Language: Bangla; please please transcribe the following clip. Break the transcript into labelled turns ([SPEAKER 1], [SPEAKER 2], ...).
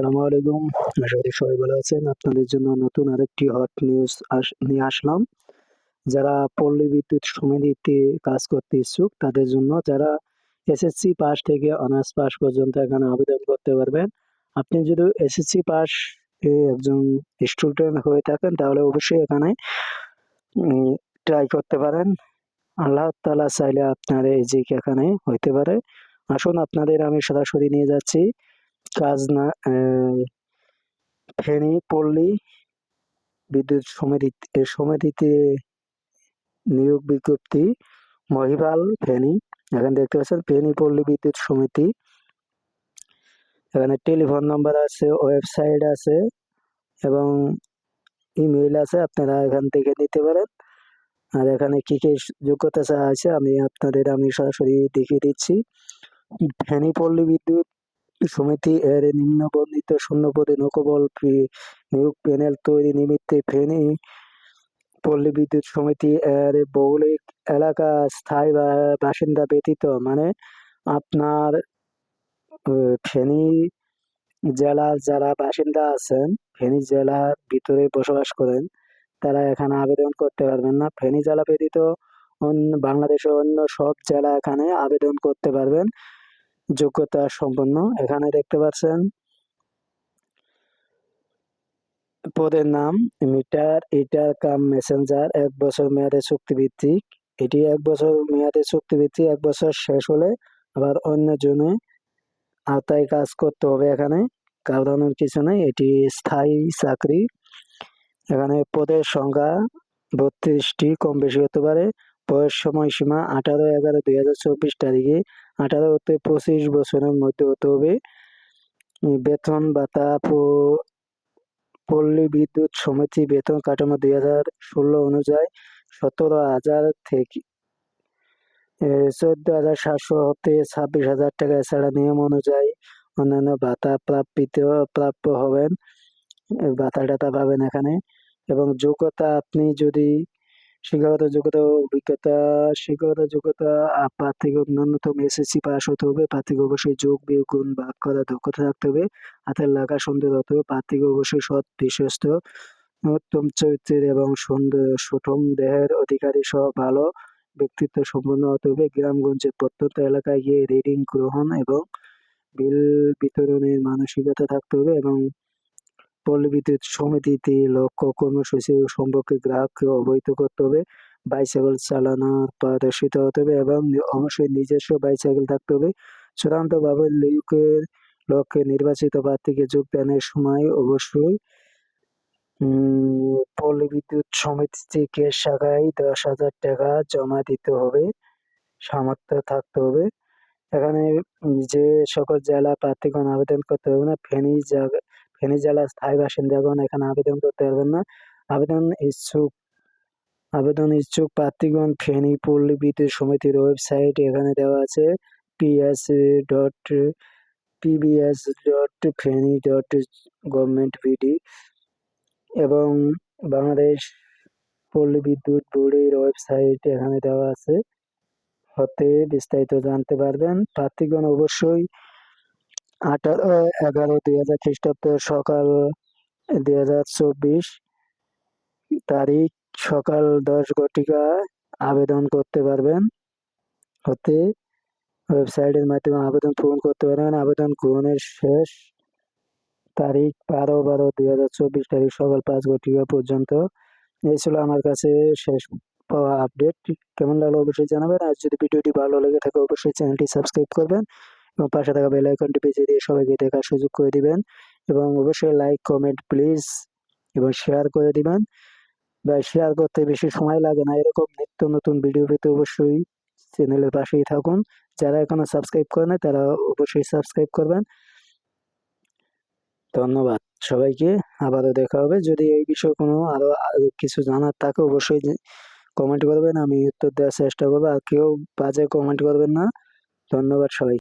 [SPEAKER 1] আসসালামু আলাইকুম। আশা করি সবাই ভালো আছেন। আপনাদের জন্য নতুন আরেকটি হট নিউজ নিয়ে আসলাম। যারা পল্লী বিদ্যুৎ সমিতিতে কাজ করতে ইচ্ছুক, তাদের জন্য যারা এসএসসি পাস থেকে অনার্স পাস পর্যন্ত এখানে আবেদন করতে পারবেন, আপনি যদি এসএসসি পাস একজন স্টুডেন্ট হয়ে থাকেন, তাহলে অবশ্যই এখানে ট্রাই করতে পারেন। আল্লাহ তালা চাইলে আপনার এই যে এখানে হইতে পারে। আসুন, আপনাদের আমি সরাসরি নিয়ে যাচ্ছি। কাজ না ফেনী, পল্লী, বিদ্যুৎ সমিতি সমিতিতে নিয়োগ বিজ্ঞপ্তি মহিবাল ফেনী, এখানে দেখতে পাচ্ছেন ফেনী, পল্লী বিদ্যুৎ সমিতি। এখানে টেলিফোন নাম্বার আছে, ওয়েবসাইট আছে, এবং ইমেইল আছে, আপনারা এখান থেকে নিতে পারেন। আর এখানে কি কি যোগ্যতা চা আছে, আমি আপনাদের, আমি সরাসরি দেখিয়ে দিচ্ছি। ফেনী, পল্লী বিদ্যুৎ সমিতি এর নিম্নবর্ণিত শূন্যপদে নৌকবল নিয়োগ প্যানেল তৈরি নিমিত্তে ফেনী পল্লী বিদ্যুৎ সমিতি এর ভৌগোলিক এলাকা স্থায়ী বাসিন্দা ব্যতীত মানে আপনার ফেনী জেলার যারা বাসিন্দা আছেন, ফেনী জেলার ভিতরে বসবাস করেন, তারা এখানে আবেদন করতে পারবেন না। ফেনী জেলা ব্যতীত বাংলাদেশের অন্য সব জেলা এখানে আবেদন করতে পারবেন। যোগ্যতা সম্পন্ন। এখানে দেখতে পাচ্ছেন পদের নাম মিটার, ইটার কাম মেসেঞ্জার, এক বছর মেয়াদে চুক্তিভিত্তিক। এটি এক বছর মেয়াদে চুক্তিভিত্তিক, এক বছর শেষ হলে আবার অন্য জনে আওতায় কাজ করতে হবে এখানে। কারণের কিছু নেই, এটি স্থায়ী চাকরি। এখানে পদের সংখ্যা বত্রিশটি কম বেশি হতে পারে। বয়স সময়সীমা আঠারো এগারো দুই হাজার চব্বিশ তারিখে। আঠারো হতে পঁচিশ বছরের মধ্যে হতে হবে। বেতন ভাতা পল্লী বিদ্যুৎ সমিতি বেতন কাঠামো দুই হাজার ষোলো অনুযায়ী সতেরো হাজার থেকে চোদ্দ হাজার সাতশো হতে ছাব্বিশ হাজার টাকা। এছাড়া নিয়ম অনুযায়ী অন্যান্য ভাতা প্রাপ্তিত প্রাপ্য হবেন। ভাতা টাতা পাবেন এখানে। এবং যোগ্যতা আপনি যদি শিক্ষাগত যোগ্যতা অভিজ্ঞতা, শিক্ষাগত যোগ্যতা প্রার্থীকে ন্যূনতম এসএসসি পাস হতে হবে। প্রার্থীকে অবশ্যই যোগ বিয়োগ গুণ ভাগ করা দক্ষতা থাকতে হবে। হাতের লেখা সুন্দর হতে হবে। প্রার্থীকে অবশ্যই সৎ, বিশ্বস্ত, উত্তম চরিত্রের এবং সুন্দর সুঠম দেহের অধিকারী সহ ভালো ব্যক্তিত্ব সম্পন্ন হতে হবে। গ্রামগঞ্জে প্রত্যন্ত এলাকায় গিয়ে রিডিং, গ্রহণ এবং বিল বিতরণের মানসিকতা থাকতে হবে এবং পল্লী বিদ্যুৎ সমিতিতে লক্ষ্য কর্মসূচি সম্পর্কে গ্রাহককে অবহিত করতে হবে, বাইসাইকেল চালানোর পারদর্শিতা হতে হবে এবং অবশ্যই নিজস্ব বাইসাইকেল থাকতে হবে। চূড়ান্তভাবে লিউকের লক্ষ্যে নির্বাচিত প্রার্থীকে যোগদানের সময় অবশ্যই পল্লী বিদ্যুৎ সমিতি থেকে শাখায় দশ হাজার টাকা জমা দিতে হবে, সামর্থ্য থাকতে হবে। এখানে যে সকল জেলা প্রার্থীগণ আবেদন করতে হবে না, ফেনী ফেনী জেলার স্থায়ী বাসিন্দাগণ এখানে আবেদন করতে পারবেন না। আবেদন ইচ্ছুক আবেদন ইচ্ছুক প্রার্থীগণ ফেনী পল্লী বিদ্যুৎ সমিতির ওয়েবসাইট এখানে দেওয়া আছে PS dot PBS dot Feni dot government BD এবং বাংলাদেশ পল্লী বিদ্যুৎ বোর্ডের ওয়েবসাইট এখানে দেওয়া আছে। হতে বিস্তারিত জানতে পারবেন। প্রার্থীগণ অবশ্যই আঠারো এগারো, দুই হাজার খ্রিস্টাব্দ সকাল দুই হাজার চব্বিশ তারিখ, সকাল দশ ঘটিকা আবেদন করতে পারবেন। হতে ওয়েবসাইটের মাধ্যমে আবেদন পূরণ করতে পারবেন। আবেদন গ্রহণের শেষ তারিখ বারো বারো, দুই হাজার চব্বিশ তারিখ সকাল পাঁচ ঘটিকা পর্যন্ত। এই ছিল আমার কাছে শেষ পাওয়া আপডেট। কেমন লাগল অবশ্যই জানাবেন। আর যদি ভিডিওটি ভালো লেগে থাকে, অবশ্যই চ্যানেলটি সাবস্ক্রাইব করবেন। এবং পাশে থাকা বেল আইকনটি বেজে দিয়ে সবাইকে দেখার সুযোগ করে দিবেন এবং অবশ্যই লাইক কমেন্ট প্লিজ এবং শেয়ার করে দিবেন। বা শেয়ার করতে বেশি সময় লাগে না, এরকম নিত্য নতুন ভিডিও পেতে অবশ্যই চ্যানেলের পাশেই থাকুন। যারা এখনও সাবস্ক্রাইব করে না তারা অবশ্যই সাবস্ক্রাইব করবেন। ধন্যবাদ সবাইকে, আবারও দেখা হবে। যদি এই বিষয়ে কোনো আরও কিছু জানার থাকে, অবশ্যই কমেন্ট করবেন, আমি উত্তর দেওয়ার চেষ্টা করব। আর কেউ বাজে কমেন্ট করবেন না। ধন্যবাদ সবাই